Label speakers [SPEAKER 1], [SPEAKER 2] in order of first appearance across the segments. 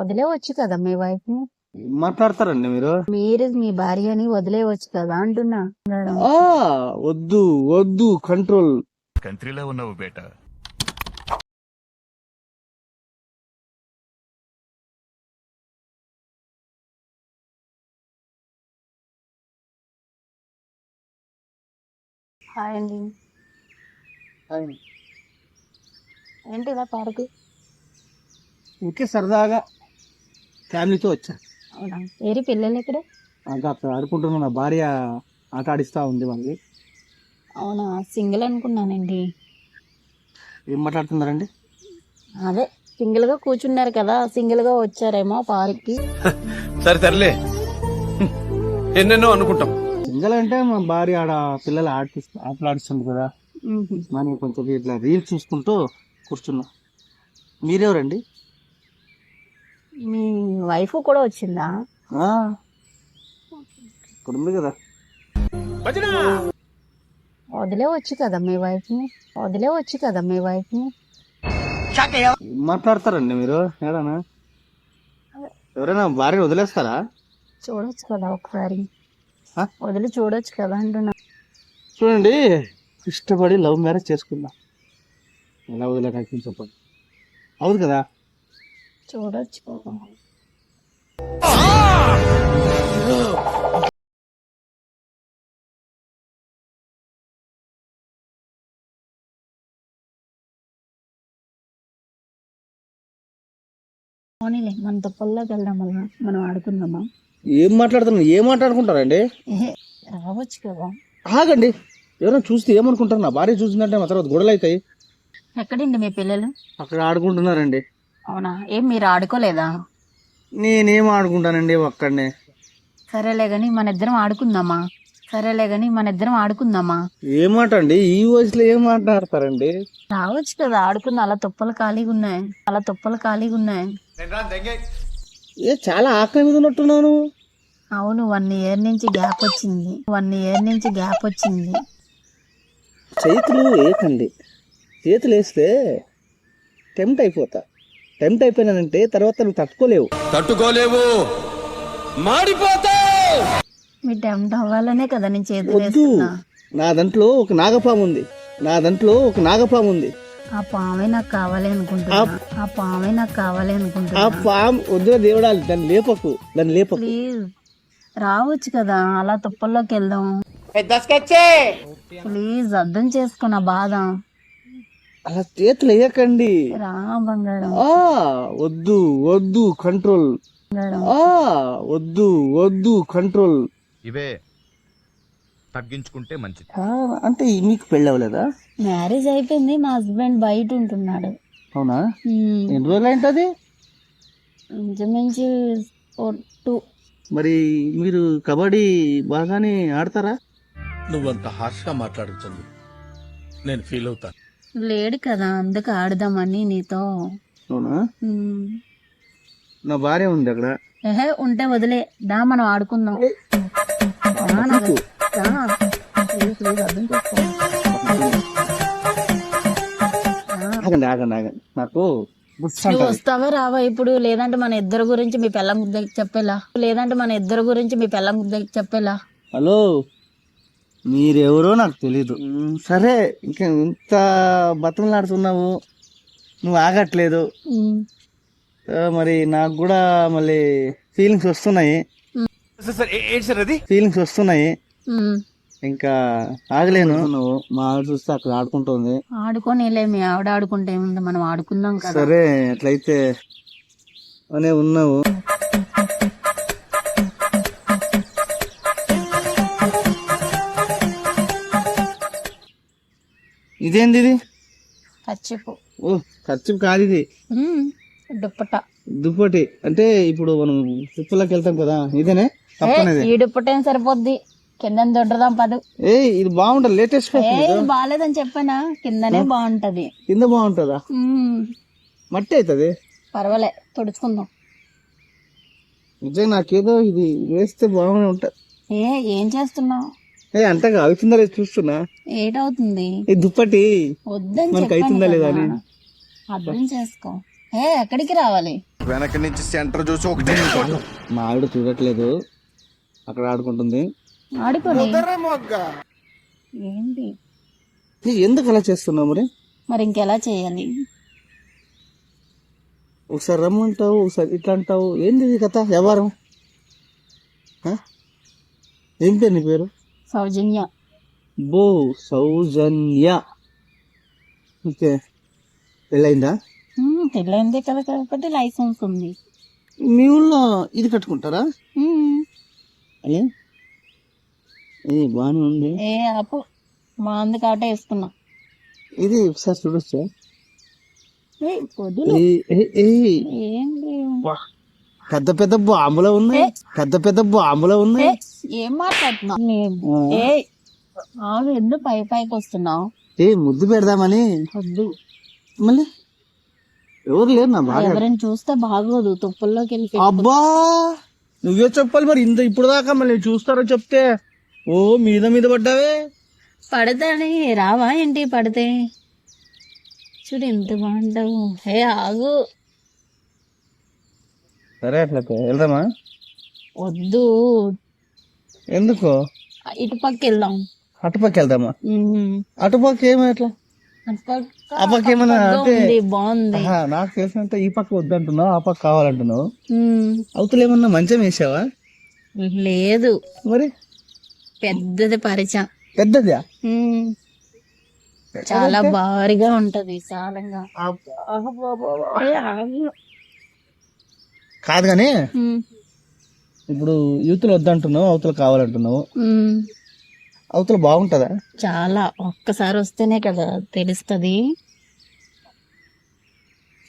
[SPEAKER 1] వదిలేవచ్చు కదా మీ
[SPEAKER 2] వైఫ్ని? మాట్లాడతారండి మీరు?
[SPEAKER 1] మీరు మీ భార్యని వదిలేవచ్చు కదా అంటున్నా.
[SPEAKER 2] ఆ వద్దు వద్దు కంట్రోల్
[SPEAKER 3] కంట్రీలో ఉన్నావు బేటా.
[SPEAKER 1] హాయ్ అండి. ఏంటి ఇలా పార్కు
[SPEAKER 2] ఓకే సరదాగా ఫ్యామిలీతో వచ్చా?
[SPEAKER 1] అవునా? ఏరి పిల్లలు ఎక్కడ
[SPEAKER 2] ఇంకా అక్కడ ఆడుకుంటున్నా నా భార్య ఆట ఆడిస్తా ఉంది మళ్ళీ.
[SPEAKER 1] అవునా? సింగిల్ అనుకున్నానండి.
[SPEAKER 2] ఏం మాట్లాడుతున్నారండి?
[SPEAKER 1] అదే సింగిల్గా కూర్చున్నారు కదా సింగిల్గా వచ్చారేమో పార్క్కి
[SPEAKER 4] సరే తరలే ఎన్నెన్నో అనుకుంటాం.
[SPEAKER 2] సింగల్ అంటే మా భార్య ఆడ పిల్లలు ఆడిపిస్తూ ఆటలాడిస్తుంది కదా. మనం కొంచెం ఇట్లా రీల్స్ చూసుకుంటూ కూర్చున్నా. మీరెవరండి?
[SPEAKER 1] మీ వైఫ్ కూడా వచ్చిందా?
[SPEAKER 2] ఆ, ఇక్కడ ఉంది కదా
[SPEAKER 1] వదిలేవచ్చు కదా మీ వైఫ్ని వదిలేవచ్చు కదా మీ వైఫ్ని
[SPEAKER 2] ఏం మాట్లాడతారండి మీరు? ఏడనా? ఎవరైనా భార్య వదిలేస్తారా?
[SPEAKER 1] చూడొచ్చు కదా ఒకసారి.
[SPEAKER 2] ఆ?
[SPEAKER 1] వదిలి చూడొచ్చు కదా అంటున్నా.
[SPEAKER 2] చూడండి. ఇష్టపడి లవ్ మ్యారేజ్ చేసుకుందాం. ఎలా వదిలేక చెప్పండి. అవును కదా?
[SPEAKER 1] చూడొచ్చు పోనీలే మన తుప్పల్లోకి వెళ్దాం వల్ల మనం ఆడుకుందామా?
[SPEAKER 2] ఏం మాట్లాడుతున్నారు? ఏం మాట్లాడుకుంటారండి?
[SPEAKER 1] రావచ్చు కదా.
[SPEAKER 2] ఆగండి. ఎవరైనా చూస్తే ఏమనుకుంటారు? నా భార్య చూసిందంటే మా తర్వాత గొడవలు అవుతాయి
[SPEAKER 1] ఎక్కడండి మీ పిల్లలు?
[SPEAKER 2] అక్కడ ఆడుకుంటున్నారండి.
[SPEAKER 1] అవునా? ఏం మీరు ఆడుకోలేదా?
[SPEAKER 2] నేనేం ఆడుకుంటానండి ఒక్కడనే.
[SPEAKER 1] సరేలే గాని మన ఇద్దరం ఆడుకుందామా? సరేలే గాని మన ఇద్దరం ఆడుకుందామా?
[SPEAKER 2] ఏం మాట అండి? ఈ వయసులో ఏం మాట్లాడతారండి?
[SPEAKER 1] రావచ్చు కదా ఆడుకుందాం. అలా తుప్పలు ఖాళీగా ఉన్నాయి. అలా తుప్పలు ఖాళీగా ఉన్నాయి.
[SPEAKER 2] ఏ చాలా ఆకలి మీద ఉన్నట్టున్నాను.
[SPEAKER 1] అవును వన్ ఇయర్ నుంచి గ్యాప్ వచ్చింది. వన్ ఇయర్ నుంచి గ్యాప్ వచ్చింది.
[SPEAKER 2] చేతులు వేయకండి చేతులు వేస్తే టెంప్ట్ అయిపోతా. టెంప్ట్ అయిపోయినానంటే తర్వాత నువ్వు తట్టుకోలేవు.
[SPEAKER 4] తట్టుకోలేవు. మాడిపోతావు
[SPEAKER 1] మీ టెంప్ట్ అవ్వాలనే కదా నేను
[SPEAKER 2] వద్దు. నా దాంట్లో ఒక నాగపాము ఉంది. నా దాంట్లో ఒక నాగపాము ఉంది.
[SPEAKER 1] ఆ పామే నాకు కావాలి అనుకుంటున్నా. ఆ పామే నాకు కావాలి
[SPEAKER 2] ఆ
[SPEAKER 1] అనుకుంటున్నా
[SPEAKER 2] పాము వద్దు దేవుడాలి దాన్ని లేపకు దాన్ని లేపకు.
[SPEAKER 1] ప్లీజ్. రావచ్చు కదా అలా తుప్పల్లోకి వెళ్దాం. ప్లీజ్ అర్థం చేసుకో నా బాధ.
[SPEAKER 2] అలా చేతులు వేయకండి. వద్దు వద్దు కంట్రోల్ వద్దు వద్దు కంట్రోల్
[SPEAKER 3] ఇవే తగ్గించుకుంటే మంచిది.
[SPEAKER 2] ఆ, అంటే మీకు పెళ్ళి అవ్వలేదా?
[SPEAKER 1] మ్యారేజ్ అయిపోయింది మా హస్బెండ్ బయట ఉంటున్నాడు.
[SPEAKER 2] అవునా. ఎన్ని రోజులు ఏంటది
[SPEAKER 1] ఇంచుమించు టూ
[SPEAKER 2] మరి మీరు కబడ్డీ బాగానే ఆడతారా?
[SPEAKER 4] నువ్వంత హార్ష్గా మాట్లాడుతుంది. నేను ఫీల్ అవుతాను.
[SPEAKER 1] లేడు కదా అందుకు ఆడదామని నీతో.
[SPEAKER 2] నా భార్య ఉంది అక్కడ.
[SPEAKER 1] ఏహే ఉంటే వదిలే. దా మనం ఆడుకుందాం.
[SPEAKER 2] ఆగండి ఆగండి ఆగండి. నాకు
[SPEAKER 1] నువ్వు వస్తావా రావా ఇప్పుడు? లేదంటే మన ఇద్దరు గురించి మీ పిల్లం దగ్గర చెప్పేలా? లేదంటే మన ఇద్దరు గురించి మీ పిల్లం దగ్గర చెప్పేలా?
[SPEAKER 2] హలో? మీరెవరో నాకు తెలీదు. సరే ఇంకా ఇంత బతంలాడుతున్నావు నువ్వు ఆగట్లేదు. మరి నాకు కూడా మళ్ళీ ఫీలింగ్స్ వస్తున్నాయి.
[SPEAKER 4] సార్ ఏంటి సార్ అది?
[SPEAKER 2] ఫీలింగ్స్ వస్తున్నాయి. ఇంకా ఆగలేను. నువ్వు మా ఆవిడ చూస్తే అక్కడ ఆడుకుంటుంది.
[SPEAKER 1] ఆడుకోనిలే మీ ఆవిడ ఆడుకుంటే ఏముంది? మనం ఆడుకుందాం కదా.
[SPEAKER 2] సరే అట్లయితే అనే ఉన్నావు. ఇదేంది ఇది ఓ ఖర్చు కాదు ఇది.
[SPEAKER 1] దుప్పట.
[SPEAKER 2] దుప్పటి. అంటే ఇప్పుడు మనం ట్రిప్పులకు వెళ్తాం కదా ఇదేనే? తప్పనేది.
[SPEAKER 1] ఈ దుప్పటేం సరిపోద్ది? కింద దొడ్డదాం పదు.
[SPEAKER 2] ఏ ఇది బాగుంటది లేటెస్ట్
[SPEAKER 1] బాగాలేదని చెప్పానా? కిందనే బాగుంటది.
[SPEAKER 2] కింద బాగుంటుందా. మట్టి అవుతుంది
[SPEAKER 1] పర్వాలే తుడుచుకుందాం.
[SPEAKER 2] నిజంగా నాకేదో ఇది వేస్తే బాగుంది ఉంటుంది.
[SPEAKER 1] ఏ ఏం చేస్తున్నావు?
[SPEAKER 2] ఏ అంతగా అవుతుందా లేదు చూస్తున్నా?
[SPEAKER 1] ఏటవుతుంది?
[SPEAKER 2] ఈ దుప్పటి.
[SPEAKER 1] వద్దని
[SPEAKER 2] మనకి అవుతుందా లేదా. అని.
[SPEAKER 1] అర్థం చేసుకో. ఏ ఎక్కడికి రావాలి?
[SPEAKER 5] వెనక నుంచి సెంటర్ చూసి ఒకటే
[SPEAKER 2] మా ఆవిడ చూడట్లేదు. అక్కడ ఆడుకుంటుంది.
[SPEAKER 1] ఆడుకోని. ఏంటి?
[SPEAKER 2] ఏ, ఎందుకు అలా చేస్తున్నావు మరి?
[SPEAKER 1] మరి ఇంకెలా చేయాలి?
[SPEAKER 2] ఒకసారి రమ్మంటావు ఒకసారి ఇట్లా అంటావు ఏంది ఇది కథ? వ్యవహారం? ఆ? ఏం పేరు నీ పేరు?
[SPEAKER 1] సౌజన్య.
[SPEAKER 2] బో సౌజన్య. ఓకే. పెళ్ళైందా?
[SPEAKER 1] పెళ్ళైందే కదా కాబట్టి లైసెన్స్ ఉంది.
[SPEAKER 2] మీ ఊళ్ళో ఇది కట్టుకుంటారా? అలే ఏ? బాగానే ఉంది.
[SPEAKER 1] ఏ ఆపు. మా అందుకు ఆట వేసుకున్నా.
[SPEAKER 2] ఇది ఒకసారి చూడొచ్చా?
[SPEAKER 1] ఏ, వదులు
[SPEAKER 2] ఏ- ఏ- ఏ,
[SPEAKER 1] ఏంటి
[SPEAKER 2] పెద్ద పెద్ద బాంబులు ఉన్నాయి. పెద్ద పెద్ద బాంబులు ఉన్నాయి.
[SPEAKER 1] ఏం మాట్లాడుతున్నావు?
[SPEAKER 2] ఆ.
[SPEAKER 1] ఏ ఆగు ఎందుకు పై పైకి వస్తున్నావు?
[SPEAKER 2] ఏ ముద్దు పెడదామని.
[SPEAKER 1] వద్దు.
[SPEAKER 2] మళ్ళీ? ఎవరు లేరు నా బాగా
[SPEAKER 1] ఎవరైనా చూస్తే బాగోదు తుప్పల్లోకి వెళ్ళి.
[SPEAKER 2] అబ్బా! నువ్వే చెప్పాలి మరి ఇంత ఇప్పుడు దాకా మళ్ళీ చూస్తారో చెప్తే. ఓ మీద మీద పడ్డావే.
[SPEAKER 1] పడతాని రావా ఏంటి పడితే? చూడు ఎంత బాగుంటావు. ఏ ఆగు.
[SPEAKER 2] సరే అట్లా వెళ్దామా?
[SPEAKER 1] వద్దు.
[SPEAKER 2] ఎందుకు?
[SPEAKER 1] ఇటు పక్క వెళ్దాం.
[SPEAKER 2] అటుపక్క వెళ్దామా. అటుపక్క ఏమో ఎట్లా?
[SPEAKER 1] అటు పక్క
[SPEAKER 2] ఆ పక్క ఏమన్నా అంటే
[SPEAKER 1] బాగుంది.
[SPEAKER 2] నాకు తెలిసినంత ఈ పక్క వద్దంటున్నావు ఆ పక్క కావాలంటున్నావు. అవతల ఏమన్నా మంచం వేసావా?
[SPEAKER 1] లేదు.
[SPEAKER 2] మరి?
[SPEAKER 1] పెద్దది పరిచయం
[SPEAKER 2] పెద్దదా.
[SPEAKER 1] చాలా భారీగా ఉంటది ఆగు.
[SPEAKER 2] కాదు కానీ. ఇప్పుడు యూత్లు వద్దంటున్నావు అవతల కావాలంటున్నావు. అవతల బాగుంటుందా?
[SPEAKER 1] చాలా. ఒక్కసారి వస్తేనే కదా తెలుస్తది.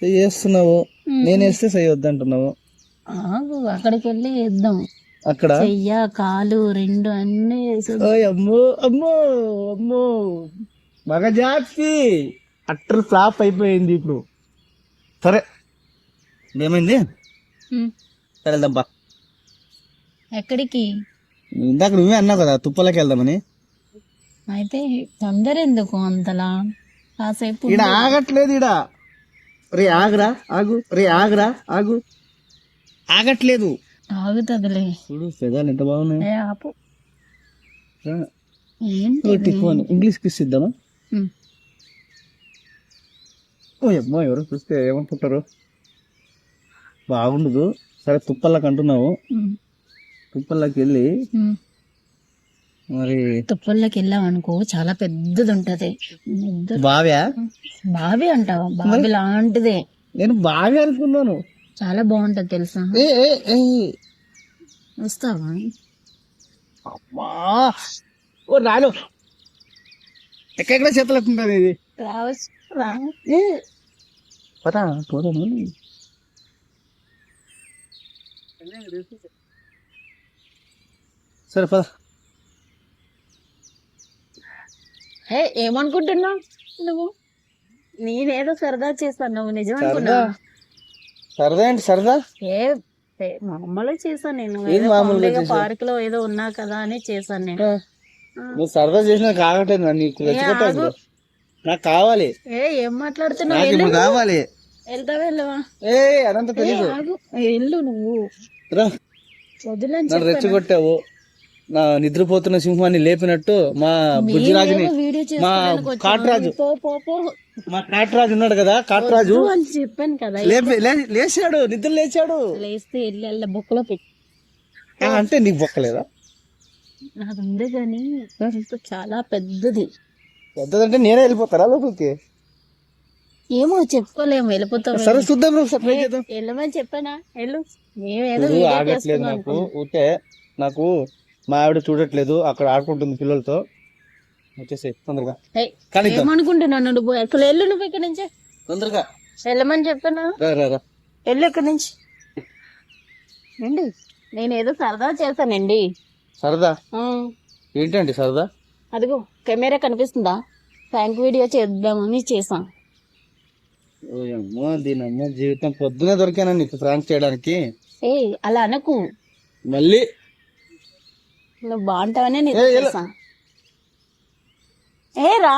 [SPEAKER 2] చెయ్యి వేస్తున్నావు నేను వేస్తే చెయ్యి వద్దంటున్నావు
[SPEAKER 1] ఆగు అక్కడికి వెళ్ళి వేద్దాం
[SPEAKER 2] అక్కడ?
[SPEAKER 1] చెయ్య కాలు రెండు అన్ని
[SPEAKER 2] అమ్మో అమ్మో అమ్మో. మగ జాతి. అట్టర్ ఫ్లాప్ అయిపోయింది ఇప్పుడు. సరే ఏమైంది? సరే వెళ్దాంపా
[SPEAKER 1] ఎక్కడికి?
[SPEAKER 2] ఇందాక నువ్వే అన్నావు కదా తుప్పలకి వెళ్దామని.
[SPEAKER 1] అయితే తొందర ఎందుకు అంతలా? కాసేపు
[SPEAKER 2] ఈడ ఆగట్లేదు ఈడ. రే ఆగరా ఆగు. రే ఆగరా ఆగు. ఆగట్లేదు.
[SPEAKER 1] ఆగుతుందిలే.
[SPEAKER 2] చూడు పెదాలు ఎంత బాగున్నాయి.
[SPEAKER 1] ఏ ఆపు. ఏంటి
[SPEAKER 2] ఫోన్ ఇంగ్లీష్ కిస్ ఇద్దామా. ఓ అమ్మో ఎవరు చూస్తే ఏమనుకుంటారు? బాగుండదు. సరే తుప్పల్లోకి అంటున్నావు. తుప్పల్లోకి వెళ్ళి. మరి
[SPEAKER 1] తుప్పల్లోకి వెళ్ళాం అనుకో చాలా పెద్దది ఉంటది
[SPEAKER 2] బావ్యా
[SPEAKER 1] బావి అంటావా? బావి లాంటిదే.
[SPEAKER 2] నేను బావి అనుకున్నాను.
[SPEAKER 1] చాలా బాగుంటది తెలుసా? వస్తావా?
[SPEAKER 2] ఓ రాను. ఎక్కడ చేతులు ఇది?
[SPEAKER 1] రావచ్చు రా.
[SPEAKER 2] పదా పోదాము? సరే పద.
[SPEAKER 1] హే ఏమనుకుంటున్నావు నువ్వు? నేనేదో సరదా చేస్తాను నువ్వు నిజం
[SPEAKER 2] సరదా? ఏంటి సరదా?
[SPEAKER 1] ఏ మామూలుగా చేశాను నేను?
[SPEAKER 2] పార్క్లో
[SPEAKER 1] ఏదో ఉన్నా కదా అని చేశాను నేను.
[SPEAKER 2] నువ్వు సరదా చేసినా కాగట్లేదు నీకు. నాకు కావాలి.
[SPEAKER 1] ఏ ఏం మాట్లాడుతున్నావు?
[SPEAKER 2] కావాలి.
[SPEAKER 1] వెళ్తావా వెళ్ళవా
[SPEAKER 2] ఏ అదంతా
[SPEAKER 1] ఆగు. వెళ్ళు నువ్వు.
[SPEAKER 2] రా. నన్ను. రెచ్చగొట్టావు. నా నిద్రపోతున్న సింహాన్ని లేపినట్టు మా బుజ్జిరాజుని మా. కాట్రాజు. మా కాట్రాజు ఉన్నాడు కదా కాట్రాజు.
[SPEAKER 1] చెప్పాను కదా.
[SPEAKER 2] లేచాడు నిద్ర లేచాడు.
[SPEAKER 1] లేస్తే వెళ్ళి బుక్కలో పెట్టి.
[SPEAKER 2] అంటే నీకు బొక్కలేదా
[SPEAKER 1] నాకు ఉంది కానీ చాలా పెద్దది.
[SPEAKER 2] పెద్దదంటే నేనే వెళ్ళిపోతారా లోపలికి?
[SPEAKER 1] ఏమో చెప్పుకోలేము వెళ్ళిపోతాం.
[SPEAKER 2] సరే చేద్దాం.
[SPEAKER 1] వెళ్ళమని చెప్పానా? వెళ్ళు. వీడియో
[SPEAKER 2] ఆగట్లేదు నాకు. ఉంటే నాకు మా ఆవిడ చూడట్లేదు. అక్కడ ఆడుకుంటుంది పిల్లలతో. వచ్చేసి తొందరగా. కానీ ఇద్దాం.
[SPEAKER 1] ఏమనుకుంటున్నావు నువ్వు? అసలు వెళ్ళు నువ్వు ఇక్కడ నుంచి.
[SPEAKER 2] తొందరగా.
[SPEAKER 1] వెళ్ళమని
[SPEAKER 2] రా
[SPEAKER 1] వెళ్ళు ఇక్కడ నుంచి. అండి నేను ఏదో సరదా చేశానండి.
[SPEAKER 2] సరదా? ఏంటండి సరదా?
[SPEAKER 1] అదిగో కెమెరా కనిపిస్తుందా? ఫ్యాంక్ వీడియో చేద్దామని చేసాం
[SPEAKER 2] ఓయమ్మో దీని అమ్మ జీవితం పొద్దునే దొరికాను నీకు ఫ్రాంక్ చేయడానికి.
[SPEAKER 1] ఏ అలా అనకు.
[SPEAKER 2] మళ్ళీ?
[SPEAKER 1] నువ్వు బాగుంటావనే నేను ఏ రా.